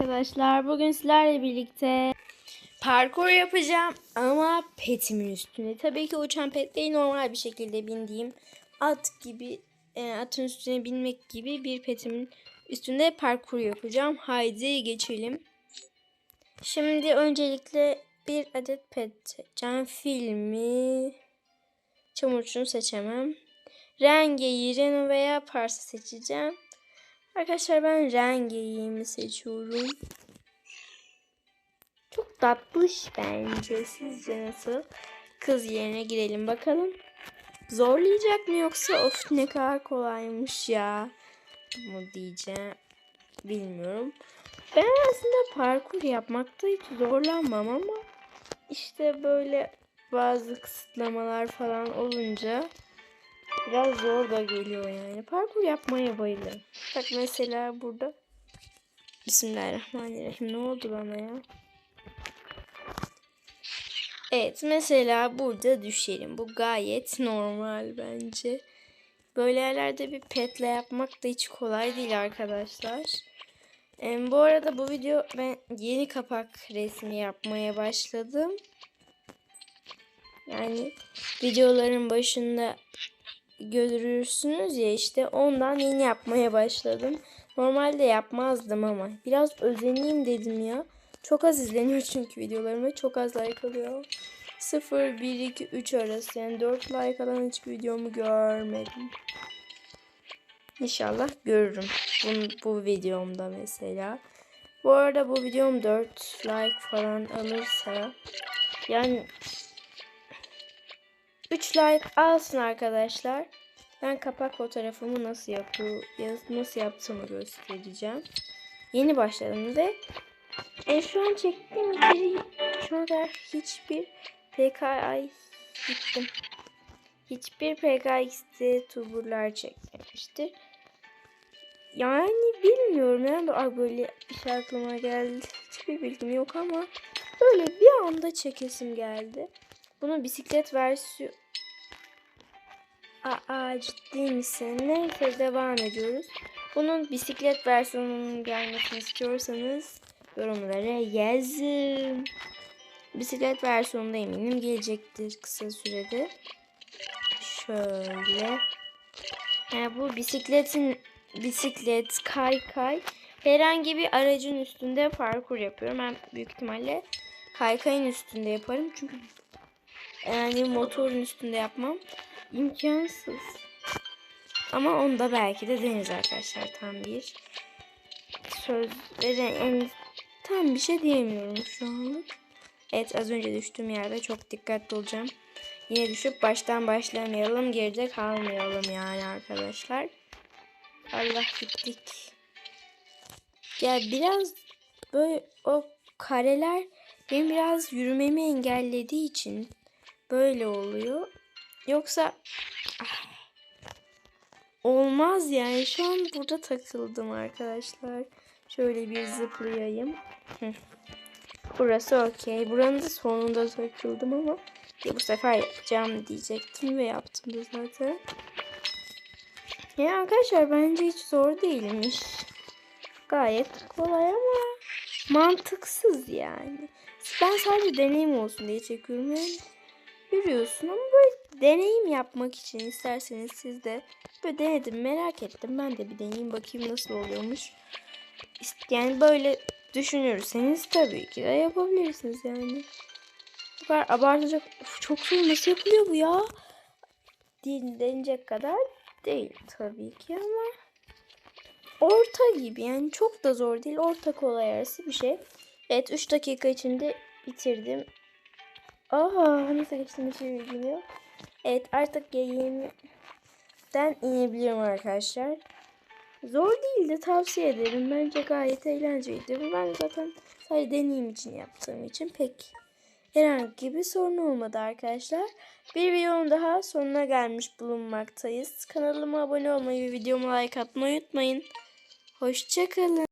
arkadaşlar. Bugün sizlerle birlikte parkur yapacağım ama petimin üstünde. Tabii ki uçan pet değil normal bir şekilde bindiğim at gibi e, atın üstüne binmek gibi bir petimin üstünde parkur yapacağım. Haydi geçelim. Şimdi öncelikle bir adet pet seçeceğim. Filmi çamurçunu seçemem. Rengeyi Reno veya Pars'ı seçeceğim. Arkadaşlar ben rengeyi seçiyorum. Çok tatlış bence. Sizce nasıl? Kız yerine girelim bakalım. Zorlayacak mı yoksa of ne kadar kolaymış ya. Mu diyeceğim. Bilmiyorum. Ben aslında parkur yapmakta hiç zorlanmam ama işte böyle bazı kısıtlamalar falan olunca biraz zor da geliyor yani. Parkur yapmaya bayılırım. Bak mesela burada Bismillahirrahmanirrahim. Ne oldu bana ya? Evet mesela burada düşelim. Bu gayet normal bence. Böyle yerlerde bir petle yapmak da hiç kolay değil arkadaşlar. Em, bu arada bu video ben yeni kapak resmi yapmaya başladım. Yani videoların başında görürsünüz ya işte ondan yeni yapmaya başladım. Normalde yapmazdım ama biraz özeneyim dedim ya. Çok az izleniyor çünkü videolarım çok az like alıyor. 0, 1, 2, 3 arası yani 4 like alan hiçbir videomu görmedim. İnşallah görürüm bu, bu videomda mesela. Bu arada bu videom 4 like falan alırsa yani 3 like alsın arkadaşlar. Ben kapak fotoğrafımı nasıl yapıyor, nasıl yaptığımı göstereceğim. Yeni başladım ve e, şu an çektiğim içeriği şu ana kadar hiçbir PKI gittim. Hiçbir PKX'de tuburlar çekmemiştir. Yani bilmiyorum yani Ay, böyle bir şey aklıma geldi. Hiçbir bilgim yok ama böyle bir anda çekesim geldi. Bunun bisiklet versiyonu Aa ciddi misin? Neyse devam ediyoruz. Bunun bisiklet versiyonunun gelmesini istiyorsanız yorumlara yazın. Bisiklet versiyonunda eminim gelecektir kısa sürede. Şöyle. Yani bu bisikletin bisiklet, kaykay herhangi bir aracın üstünde parkur yapıyorum. Ben büyük ihtimalle kaykayın üstünde yaparım. Çünkü yani motorun üstünde yapmam imkansız. Ama onu da belki de deniz arkadaşlar tam bir sözleri en tam bir şey diyemiyorum şu anlık. Evet az önce düştüğüm yerde çok dikkatli olacağım. Yine düşüp baştan başlamayalım. Geride kalmayalım yani arkadaşlar. Allah gittik. Ya biraz böyle o kareler benim biraz yürümemi engellediği için böyle oluyor. Yoksa ah, olmaz yani. Şu an burada takıldım arkadaşlar. Şöyle bir zıplayayım. Burası okey. Buranın da sonunda takıldım ama ya bu sefer yapacağım diyecektim ve yaptım da zaten. Ya arkadaşlar bence hiç zor değilmiş. Gayet kolay ama mantıksız yani. Ben sadece deneyim olsun diye çekiyorum yani. Yürüyorsun ama böyle deneyim yapmak için isterseniz siz de böyle denedim merak ettim. Ben de bir deneyeyim bakayım nasıl oluyormuş. Yani böyle düşünürseniz tabii ki de yapabilirsiniz yani. Bu kadar abartacak of, çok zor nasıl yapılıyor bu ya? Denecek kadar değil tabii ki ama orta gibi yani çok da zor değil orta kolay arası bir şey. Evet 3 dakika içinde bitirdim. Aha nasıl geçtim hiç bilgim yok. Evet artık yayından inebilirim arkadaşlar. Zor değildi tavsiye ederim. Bence gayet eğlenceliydi. Ben zaten sadece deneyim için yaptığım için pek herhangi bir sorun olmadı arkadaşlar. Bir videonun daha sonuna gelmiş bulunmaktayız. Kanalıma abone olmayı ve videoma like atmayı unutmayın. Hoşçakalın.